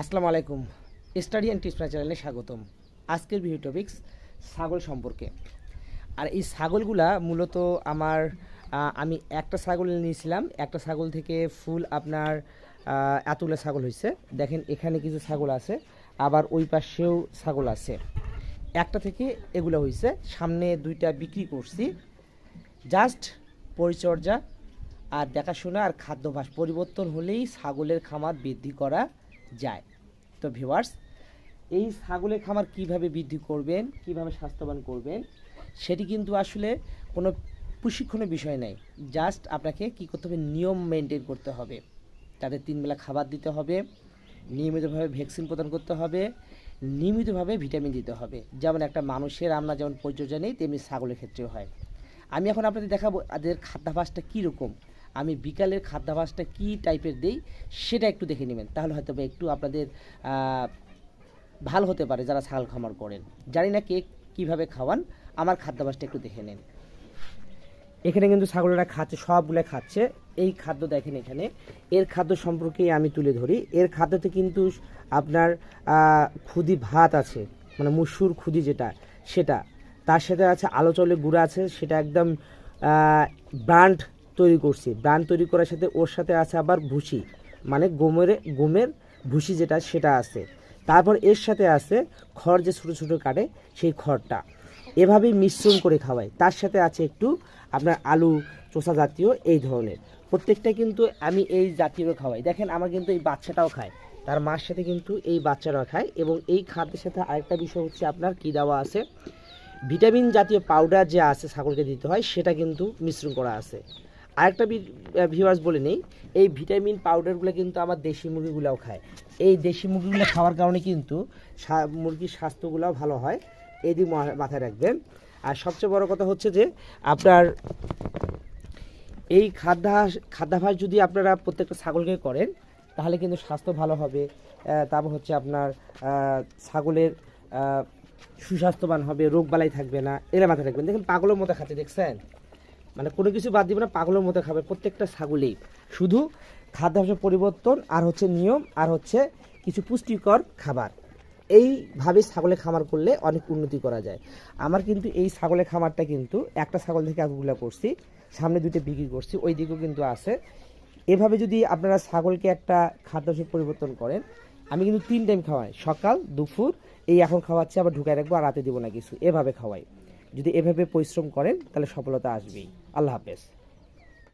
আসসালামু আলাইকুম। Study and tips চ্যানেলে স্বাগতম। আজকের ভিডিও টপিক্স ছাগল সম্পর্কে। আর এই ছাগলগুলা মূলত আমার আমি একটা ছাগল নিয়েছিলাম। একটা ছাগল থেকে ফুল আপনার এতগুলো ছাগল হয়েছে। দেখেন, এখানে কিছু ছাগল আছে, আবার ওই পাশেও ছাগল আছে। একটা থেকে এগুলো হয়েছে। সামনে দুইটা বিক্রি করছি। জাস্ট পরিচর্যা আর দেখাশোনা আর খাদ্যাভ্যাস। পরিবর্তন হলেই ছাগলের খামার বৃদ্ধি করা যায়। তো ভিউয়ার্স এই ছাগলের খামার কীভাবে বৃদ্ধি করবেন, কীভাবে স্বাস্থ্যবান করবেন, সেটি কিন্তু আসলে কোনো প্রশিক্ষণের বিষয় নেই। জাস্ট আপনাকে কি করতে হবে, নিয়ম মেনটেন করতে হবে। তাদের তিনবেলা খাবার দিতে হবে, নিয়মিতভাবে ভ্যাকসিন প্রদান করতে হবে, নিয়মিতভাবে ভিটামিন দিতে হবে। যেমন একটা মানুষের আমরা যেমন পরিচর্যা নেই তেমনি ছাগলের ক্ষেত্রেও হয়। আমি এখন আপনাদের দেখাবো, তাদের খাদ্যাভাসটা কীরকম। আমি বিকালের খাদ্যাভাসটা কী টাইপের দেই, সেটা একটু দেখে নেবেন। তাহলে হয়তো একটু আপনাদের ভালো হতে পারে যারা ছাগল খামার করেন। জানি না কে কীভাবে খাওয়ান, আমার খাদ্যাভাসটা একটু দেখে নেন। এখানে কিন্তু ছাগলেরা খাচ্ছে সবগুলো খাচ্ছে। এই খাদ্য দেখেন এখানে। এর খাদ্য সম্পর্কে আমি তুলে ধরি। এর খাদ্যতে কিন্তু আপনার খুদি ভাত আছে মানে মুসুর খুদি যেটা, সেটা। তার সাথে আছে আলো চাউলের গুঁড়া আছে, সেটা একদম ব্রান্ড তৈরি করছি। ব্রান্ড তৈরি করার সাথে ওর সাথে আছে আবার ভুসি। মানে গমের গমের ভুসি যেটা, সেটা আছে। তারপর এর সাথে আছে খড় যে ছোটো ছোটো কাটে, সেই খড়টা। এভাবেই মিশ্রণ করে খাওয়াই। তার সাথে আছে একটু আপনার আলু চোষা জাতীয়, এই ধরনের। প্রত্যেকটা কিন্তু আমি এই জাতীয় খাওয়াই। দেখেন, আমার কিন্তু এই বাচ্চাটাও খায়। তার মার সাথে কিন্তু এই বাচ্চারাও খায় এবং এই খাদ্যের সাথে আরেকটা বিষয় হচ্ছে আপনার কী দেওয়া আছে? ভিটামিন জাতীয় পাউডার যে আছে, ছাগলকে দিতে হয়, সেটা কিন্তু মিশ্রণ করা আছে। আরেকটা ভিউয়ার্স বলে নেই, এই ভিটামিন পাউডারগুলো কিন্তু আমার দেশি মুরগিগুলোও খায়। এই দেশি মুরগিগুলো খাওয়ার কারণে কিন্তু মুরগির স্বাস্থ্যগুলোও ভালো হয় এই দিক মাথায় রাখবেন। আর সবচেয়ে বড় কথা হচ্ছে যে, আপনার এই খাদ্যাভাস খাদ্যাভাস যদি আপনারা প্রত্যেকটা ছাগলকে করেন, তাহলে কিন্তু স্বাস্থ্য ভালো হবে। তারপর হচ্ছে আপনার ছাগলের সুস্বাস্থ্যবান হবে রোগ বালাই থাকবে না এরা মাথায় রাখবেন। দেখেন পাগলের মতো খাচ্ছে, দেখছেন? মানে কোনো কিছু বাদ দিবে না, পাগলের মতো খাবে। প্রত্যেকটা ছাগলেই। শুধু খাদ্যাভ্যাসের পরিবর্তন, আর হচ্ছে নিয়ম, আর হচ্ছে কিছু পুষ্টিকর খাবার। এইভাবে ছাগলের খামার করলে অনেক উন্নতি করা যায়। আমার কিন্তু এই ছাগলের খামারটা কিন্তু একটা ছাগল থেকে এতগুলো করছি, সামনে দুইটা বিক্রি করছি, ওই দিকেও কিন্তু আছে। এভাবে যদি আপনারা ছাগলকে একটা খাদ্যাভ্যাসের পরিবর্তন করেন, আমি কিন্তু তিন টাইম খাওয়াই। সকাল, দুপুর, এই এখন খাওয়াচ্ছি, আবার ঢুকায় রাখব, আর রাতে দিব না কিছু। এভাবে খাওয়াই। যদি এভাবে পরিশ্রম করেন তাহলে সফলতা আসবেই। আল্লাহ হাফেজ।